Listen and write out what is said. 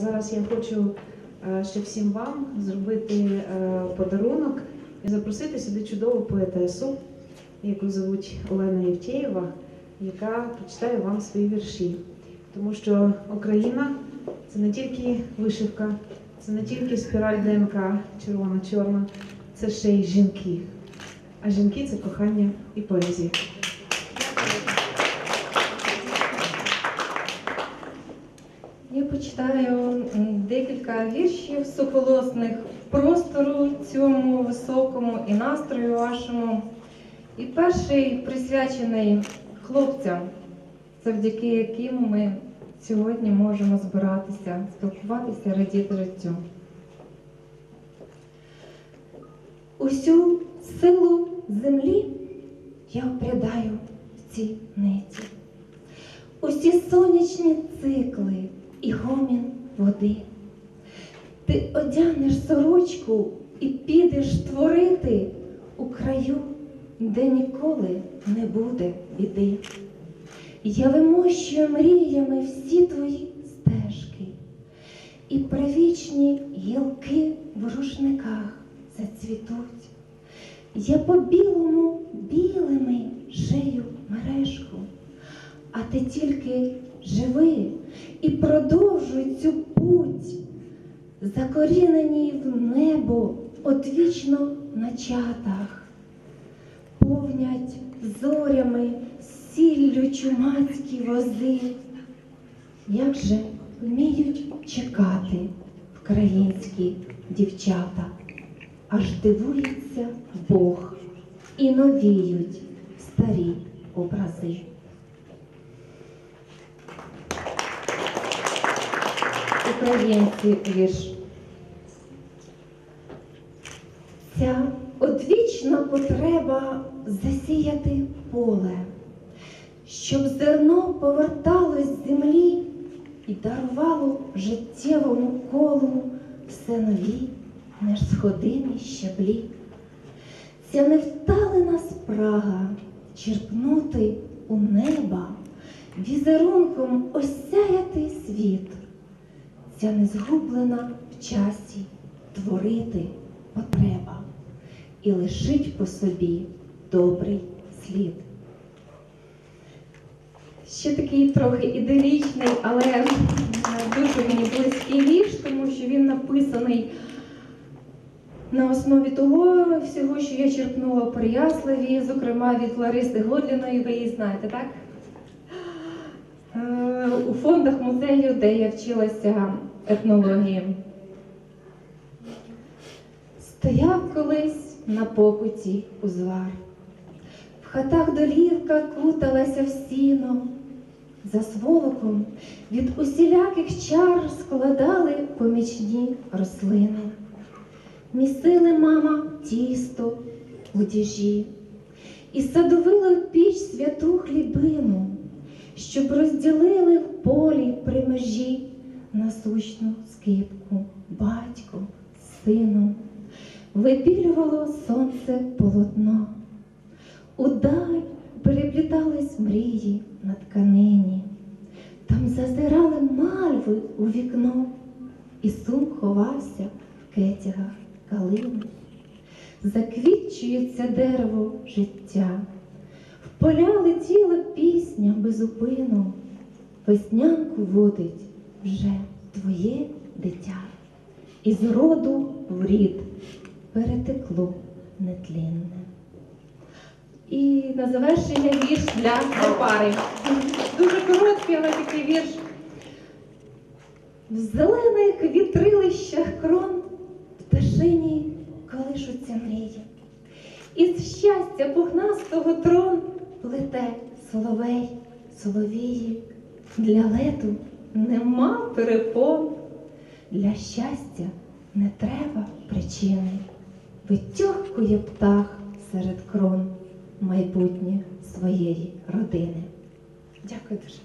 зараз я хочу е, ще всім вам зробити е, подарунок і запросити сюди чудову поетесу, яку звуть Олена Євтєєва, яка прочитає вам свої вірші. Тому що Україна це не тільки вишивка, це не тільки спіраль ДНК червона-чорна, це ще й жінки. А жінки це кохання і поезія. Почитаю декілька віршів сухолосних простору цьому високому і настрою вашому. І перший присвячений хлопцям, завдяки яким ми сьогодні можемо збиратися, спілкуватися, радіти життю. Усю силу землі я впрядаю в ці ниті. Усі сонячні цикли і гомін води. Ти одягнеш сорочку і підеш творити у краю, де ніколи не буде біди. Я вимощую мріями всі твої стежки, і привічні гілки в рушниках зацвітуть. Я по білому білими шию мережку, а ти тільки живи і продовжуй цю путь, закорінені в небо одвічно на чатах, повнять зорями сіллю чумацькі вози. Як же вміють чекати українські дівчата, аж дивується Бог і новіють старі образи. Українці вірш. Ця одвічна потреба засіяти поле, щоб зерно поверталось з землі і дарувало життєвому колу все нові несходимі щаблі. Ця невталена спрага черпнути у неба, візерунком осяяти світ, ця незгублена в часі творити потреба і лишить по собі добрий слід. Ще такий трохи іделічний, але е, дуже мені близький вірш, тому що він написаний на основі того всього, що я черпнула в Переяславі, зокрема від Лариси Годліної, ви її знаєте, так? У фондах музею, де я вчилася етнології. Стояв колись на покуті узвар. В хатах долівка куталася в сіно. За сволоком від усіляких чар складали помічні рослини. Місили мама тісто у діжі і садовили в піч святу хлібину, щоб розділили в полі при межі насущну скипку батько з сином. Випілювало сонце полотно. Удаль переплітались мрії на тканині. Там зазирали мальви у вікно, і сум ховався в кетягах калини. Заквітчується дерево життя, в поля летіла пісня безупину, веснянку водить вже твоє дитя, і з роду в рід перетекло нетлінне. І на завершення вірш для пари. Дуже короткий, але такий вірш. В зелених вітрилищах крон пташині колишуться мрії. Із щастя пухнастого трон плете соловей, соловії. Для лету нема перепон, для щастя не треба причини. Витюркує птах серед крон майбутнє своєї родини. Дякую дуже.